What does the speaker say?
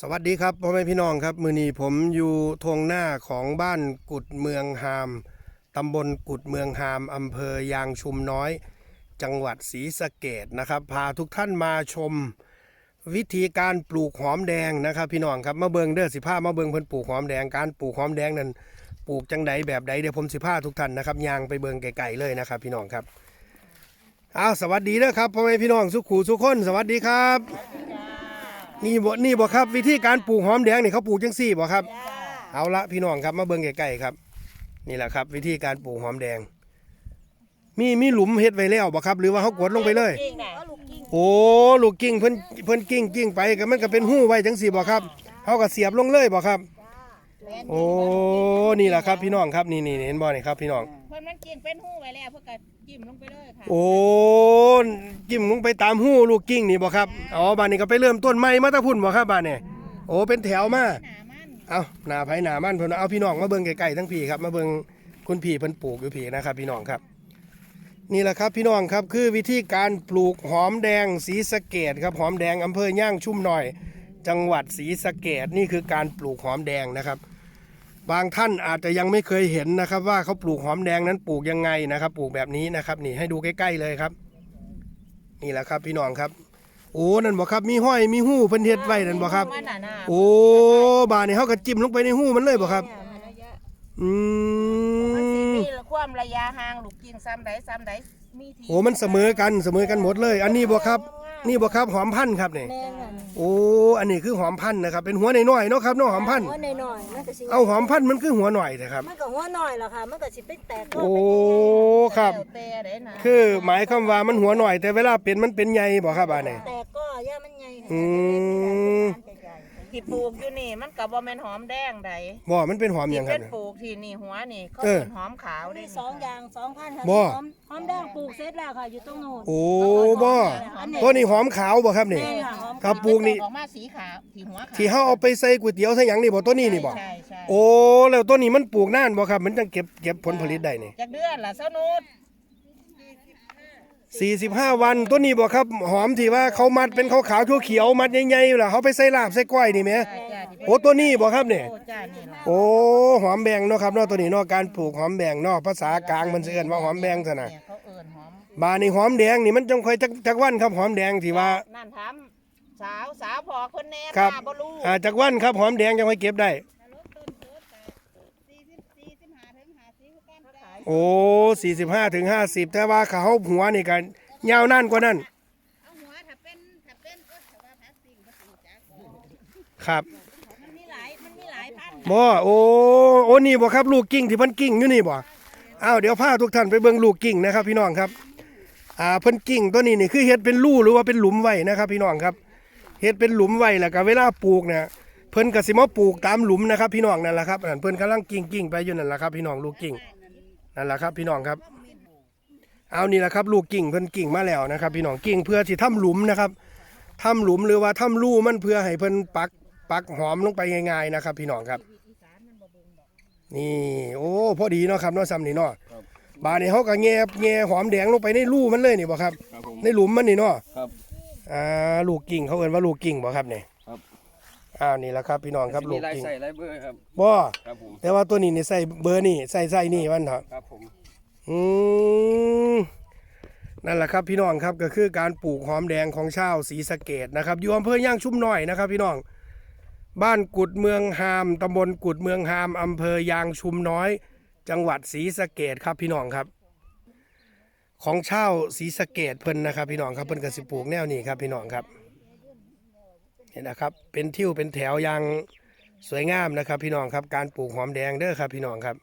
สวัสดีครับพ่อแม่พี่น้องครับ มือนี้ผมอยู่ทงหน้าของบ้านกุดเมืองฮาม ตำบลกุดเมืองฮาม อำเภอยางชุมน้อย จังหวัดศรีสะเกดนะครับ พาทุกท่านมาชม วิธีการปลูกหอมแดงนะครับพี่น้องครับมาเบิงเด้อสิผ้ามาเบิงเพิ่นปลูกหอมแดงการปลูกหอมแดงนั้นปลูกจังใดแบบใดเดี๋ยวผมสิผ้าทุกท่านนะครับยางไปเบิงไกลๆเลยนะครับ พี่น้องครับอ้าวสวัสดีเด้อครับพ่อแม่พี่น้องสุขูสุขคนสวัสดีครับ นี่บ่นี่บ่ครับ วิธีการปลูกหอมแดงนี่เขาปลูกจังซี่บ่ครับเอาละพี่น้องครับมาเบิ่งใกล้ๆครับ นี่แหละครับ วิธีการปลูกหอมแดง มีมีหลุมเฮ็ดไว้แล้วบ่ครับ หรือว่าเขากดลงไปเลยกิ้งน่ะโอ้ลูกกิ้งเพิ่นเพิ่นกิ้งกิ้งไปก็มันก็เป็นหู้ไว้จังซี่บ่ครับเขาก็เสียบลงเลยบ่ครับ โอ้นี่แหละครับพี่น้องครับนี่นี่เห็นบ่นี่ครับพี่น้อง เพิ่นมันกิ้งเป็นหู้ไว้แล้วเพิ่นก็จิ้มลงไปเลยค่ะโอ้จิ้มลงไปตามหู้ลูกกิ้งนี่บ่ครับอ๋อบ้านนี้ก็ไปเริ่มต้นใหม่มาแตะพุ่นบ่ครับบ้านนี้โอ้เป็นแถวมาหนามันเอาหนาไผหนามันเพิ่นเอาพี่น้องมาเบิ่งไกลๆทั้งพี่ครับมาเบิ่งคุณพี่เพิ่นปลูกอยู่พี่นะครับ พี่น้องครับ นี่แหละครับพี่น้องครับคือวิธีการปลูกหอมแดงสีสะเกดครับหอมแดงอำเภอย่างชุ่มหน่อย จังหวัดศรีสะเกดนี่คือการปลูกหอมแดงนะครับ บางท่านอาจจะยังไม่เคยเห็นนะครับ ว่าเขาปลูกหอมแดงนั้นปลูกยังไงนะครับ ปลูกแบบนี้นะครับนี่ให้ดูใกล้ๆเลยครับ นี่แหละครับพี่น้องครับ โอ้นั่นบ่ครับมีห้อยมีหู้เพิ่นเฮ็ดไว้นั่นบ่ครับมันน่ะน่ะโอ้บาดนี่เขาก็จิ้มลงไปในหูมันเลยบ่ครับ อืมันสิมมีความระยะห่างลูกกิ้งซ้ำใดซ้ำใดมีที่โอ้มันเสมอกันเสมอกันหมดเลย อันนี้บ่ครับ นี่บ่ครับหอมพันธุ์ครับนี่แม่นอะโอ้อันนี้คือหอมพันธุ์นะครับเป็นหัวน้อยๆเนาะครับเนาะหอมพันธุ์หัวหน่อยๆมันก็สิเอาหอมพันธุ์มันคือหัวหน่อยนะครับ มันก็หัวหน่อยล่ะค่ะ มันก็สิเป็นแตกก็โอ้ครับแล้วแต่ได้นะคือหมายความว่ามันหัวหน่อยแต่เวลาเป็นมันเป็นใหญ่บ่ครับอันนี้ แตกก็ย่ามันใหญ่อืม ที่ปลูกอยู่นี่ มันก็บ่แม่นหอมแดงใดบ่มันเป็นหอมหที่ยังครัเป็บนเนี่ย ปลูกที่นี่หัวนี่เขาเออ เป็นหอมขาวมีเด้สองอย่างสองพันค่ะบ่ หอมหอมแดงปลูกเสร็จแล้วค่ะ อยู่ตรงโน้นโอ้บ่ตัวนี้หอมขาวบ่ครับนี่ แม่นค่ะหอมครับปลูกนี่ ออกมาสีขาวที่หัวขาวที่เฮาเอาไปใส่ก๋วยเตี๋ยวใส่หยังนี่บ่ตัวนี้นี่บ่ใช่ใช่โอ้แล้วตัวนี้มันปลูกนานบ่ครับ มันจะเก็บเก็บผลผลิตได้นี่จากเดือนละเท่านู้น 45 วันตัวนี้บ่ครับหอมที่ว่าเขามัดเป็นขาวๆเขียวๆมัดใหญ่ๆล่ะเขาไปใส่ลาบใส่ก้อยนี่แหมจ้าจ้าที่เป็นโอ้ตัวนี้บ่ครับเนี่ยโอ้จ้านี่ล่ะโอ้หอมแบงเนาะครับเนาะตัวนี้เนาะการปลูกหอมแบงเนาะภาษากลางมันสิเอิ้นว่าหอมแบงซะนะเนี่ยเขาเอิ้นหอมบานี่หอมแดงนี่มันจงค่อยจักจักวันครับหอมแดงที่ว่านั่นถามสาวสาวพอคนแน่ครับป้าบ่รู้อ่าจักวันครับหอมแดงจังค่อยเก็บได้โอ้45ถึง50แต่ว่าเขาหัวนี่กันยาวนานกว่านั้นเอาหัวถ้าเป็นถ้าเป็นก็ถ้าว่าพลาสติกบ่ถูกจักครับมันมีหลายมันมีหลายพันธุ์บ่โอ้โอ้นี่บ่ครับลูกกิ้งที่เพิ่นกิ้งอยู่นี่บ่อ้าวเดี๋ยวพาทุกท่านไปเบิ่งลูกกิ้งนะครับ พี่น้องครับ อ่าเพิ่นกิ้งตัวนี้นี่คือเฮ็ดเป็นรูหรือว่าเป็นหลุมไว้นะครับ พี่น้องครับเฮ็ดเป็นหลุมไว้แล้วก็เวลาปลูกเนี่ยเพิ่นก็สิมาปลูกตามหลุมนะครับ พี่น้องนั่นแหละครับนั่นเพิ่นกำลังกิ้งกิ้งไปอยู่นั่นแหละครับพี่น้องลูกกิ้ง นั่นแหละครับ พี่น้องครับ เอานี่แหละครับ ลูกกิ้งเพิ่นกิ้งมาแล้วนะครับ พี่น้องกิ้งเพื่อที่ทำหลุมนะครับทำหลุมหรือว่าทำรูมันเพื่อให้เพิ่นปักปักหอมลงไปง่ายๆนะครับ พี่น้องครับ นี่ โอ้พอดีเนาะครับเนาะซ้ำนี่เนาะบาดนี้เขาก็แงบแงหอมแดงลงไปในรูมันเลยนี่บ่ครับ ครับผม ในหลุมมันนี่เนาะครับ อ่าลูกกิ่งเขาเอิ้นว่าลูกกิ่งบ่ครับนี่ครับ อ้าวนี่แหละครับพี่น้องครับลูมีกลายกิ่งใส่ลายเบอร์ครับบ่ครับผมแต่ว่าตัวนี้นี่ใส่เบอร์นี่ใส่ใส่นี่มันเถอะครับผมอืมนั่นแหละครับพี่น้องครับก็คือการปลูกหอมแดงของชาวศรีสะเกดนะครับอยู่อำเภอย่างชุ่มน้อยนะครับพี่น้อง บ้านกุดเมืองฮามตำบลกุดเมืองฮามอำเภอยางชุมน้อย จังหวัดศรีสะเกดครับพี่น้องครับ ของชาวศรีสะเกดเพิ่นนะครับ พี่น้องครับเพิ่นก็สิปลูกแนวนี้ครับพี่น้องครับเห็ นนะครับ เป็นทิวเป็นแถวอยางสวยงามนะครับ พี่น้องครับ การปลูกหอมแดงเด้อครับ พี่น้องครับ